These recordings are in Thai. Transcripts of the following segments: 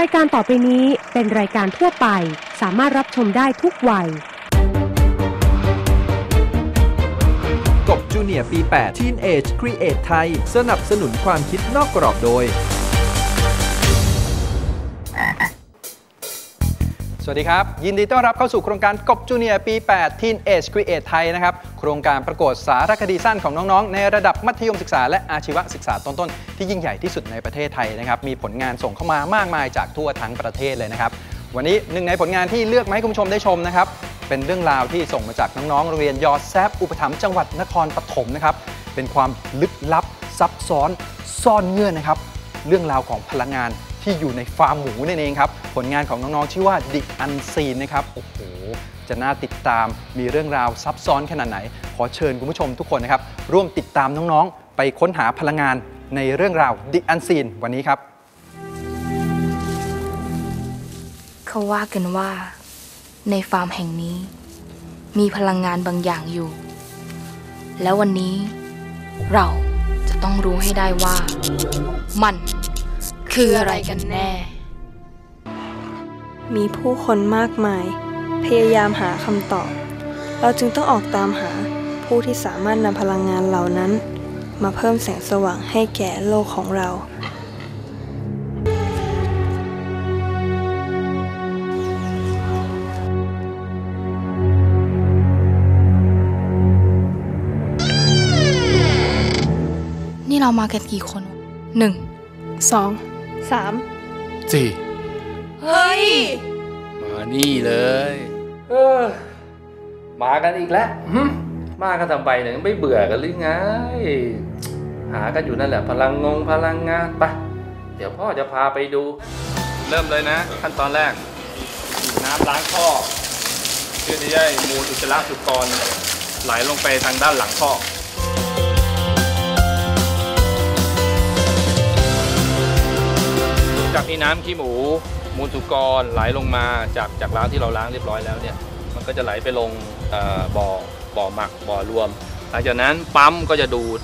รายการต่อไปนี้เป็นรายการทั่วไป สามารถรับชมได้ทุกวัย กบจูเนียร์ปี8 Teen Age Create ไทย สนับสนุนความคิดนอกกรอบโดย สวัสดีครับ ยินดีต้อนรับเข้าสู่โครงการกบจูเนียร์ปี 8 Teen Age Create ไทยนะครับ โครงการประกวดสารคดีสั้นของน้องๆ ในระดับมัธยมศึกษาและอาชีวศึกษาต้นๆ ที่ยิ่งใหญ่ที่สุดในประเทศไทยนะครับ มีผลงานส่งเข้ามามากมายจากทั่วทั้งประเทศเลยนะครับ วันนี้หนึ่งในผลงานที่เลือกมาให้คุณผู้ชมได้ชมนะครับ เป็นเรื่องราวที่ส่งมาจากน้องๆ โรงเรียนยอแซบอุปถัมภ์จังหวัดนครปฐมนะครับ เป็นความลึกลับซับซ้อนซ่อนเงื่อนนะครับ เรื่องราวของพลังงาน ที่อยู่ในฟาร์มหมูนั่นเองครับ ผลงานของน้องๆ ชื่อว่า The Unseen นะครับ โอ้โห จะน่าติดตามมีเรื่องราวซับซ้อนขนาดไหน ขอเชิญคุณผู้ชมทุกคนนะครับ ร่วมติดตามน้องๆ ไปค้นหาพลังงานในเรื่องราว The Unseen วันนี้ครับ เขาว่ากันว่า ในฟาร์มแห่งนี้ มีพลังงานบางอย่างอยู่ แล้ววันนี้เราจะต้องรู้ให้ได้ว่ามัน คืออะไรกันแน่ มีผู้คนมากมาย พยายามหาคำตอบ เราจึงต้องออกตามหาผู้ที่สามารถนำพลังงานเหล่านั้น มาเพิ่มแสงสว่างให้แก่โลกของเรา นี่เรามากันกี่คน หนึ่ง2 3 สี่เฮ้ย มานี่เลย เออ มากันอีกแล้วหึมากันทำไมเนี่ยไม่เบื่อกันหรือไง หากันอยู่นั่นแหละ พลังงงพลังงานไปเดี๋ยวพ่อจะพาไปดู เริ่มเลยนะ ขั้นตอนแรกน้ำล้างท่อเพื่อที่จะให้มูลอุจจาระสุกรไหลลงไปทางด้านหลังท่อ จากที่น้ำขี้หมู มูลสุกรไหลลงมาจากจากล้างที่เราล้างเรียบร้อยแล้วเนี่ยมันก็จะไหลไปลงบ่อบ่อหมักบ่อรวม หลังจากนั้นปั๊มก็จะดูด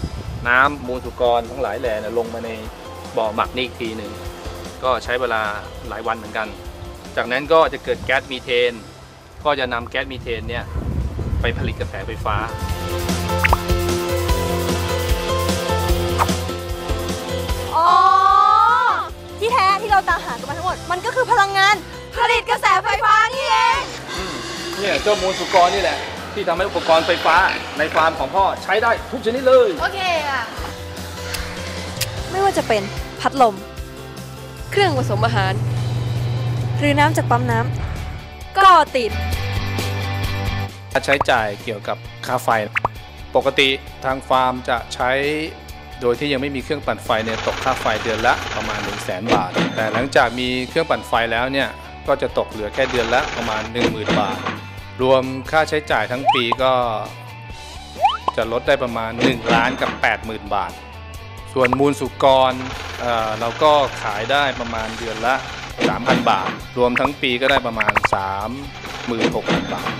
น้ำมูลสุกรทั้งหลายแหล่นลงมาในบ่อหมักนี่อีกทีหนึ่งก็ใช้เวลาหลายวันเหมือนกัน จากนั้นก็จะเกิดแก๊สมีเทน ก็จะนำแก๊สมีเทนเนี่ยไปผลิตกระแสไฟฟ้า เนี่ยเจ้ามูลสุกรนี่แหละ ที่ทำให้อุปกรณ์ไฟฟ้าในฟาร์มของพ่อใช้ได้ทุกชนิดเลย โอเคอะไม่ว่าจะเป็นพัดลม เครื่องผสมอาหาร หรือน้ำจากปั๊มน้ำก็ติด ค่าใช้จ่ายเกี่ยวกับค่าไฟ ปกติทางฟาร์มจะใช้โดยที่ยังไม่มีเครื่องปั่นไฟเนี่ยตกค่าไฟเดือนละประมาณ 1 0 0 0 0แบาท แต่หลังจากมีเครื่องปั่นไฟแล้วเนี่ยก็จะตกเหลือแค่เดือนละประมาณ 10,000 บาท รวมค่าใช้จ่ายทั้งปีก็ จะลดได้ประมาณ 1 ล้านกับ 80,000 บาท ส่วนมูลสุกรเเราก็ขายได้ประมาณเดือนละ 3,000 บาท รวมทั้งปีก็ได้ประมาณ 36,000 บาท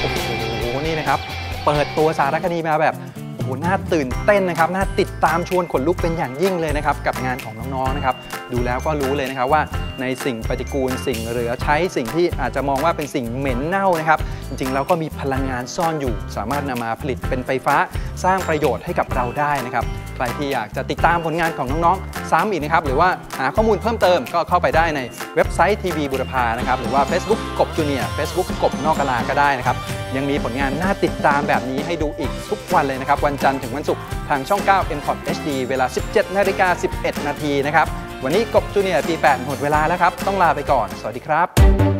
โอ้โหนี่นะครับ เปิดตัวสารคดีมาแบบ หน่าตื่นเต้นนะครับน่าติดตามชวนขนลุกเป็นอย่างยิ่งเลยนะครับกับงานของน้องๆนะครับดูแล้วก็รู้เลยนะครับว่าในสิ่งปฏิกูลสิ่งเหลือใช้สิ่งที่อาจจะมองว่าเป็นสิ่งเหม็นเน่านะครับจริงๆแล้วก็มีพลังงานซ่อนอยู่ สามารถนำมาผลิตเป็นไฟฟ้าสร้างประโยชน์ให้กับเราได้นะครับใครที่อยากจะติดตามผลงานของน้องๆ ซ้ำอีกนะครับหรือว่าหาข้อมูลเพิ่มเติมก็เข้าไปได้ในเว็บไซต์ทีวีบุรพานะครับหรือว่า Facebook กบจูเนียร์เฟซบุ๊กกบนอกกะลาก็ได้นะครับ ยังมีผลงานน่าติดตามแบบนี้ให้ดูอีกทุกวันเลยนะครับ วันจันทร์ถึงวันศุกร์ทางช่อง 9 m c o t HD เวลา 17นาฬิกา11 นาทีนะครับ วันนี้กบจูเนียร์ปี 8 หมดเวลาแล้วครับ ต้องลาไปก่อน สวัสดีครับ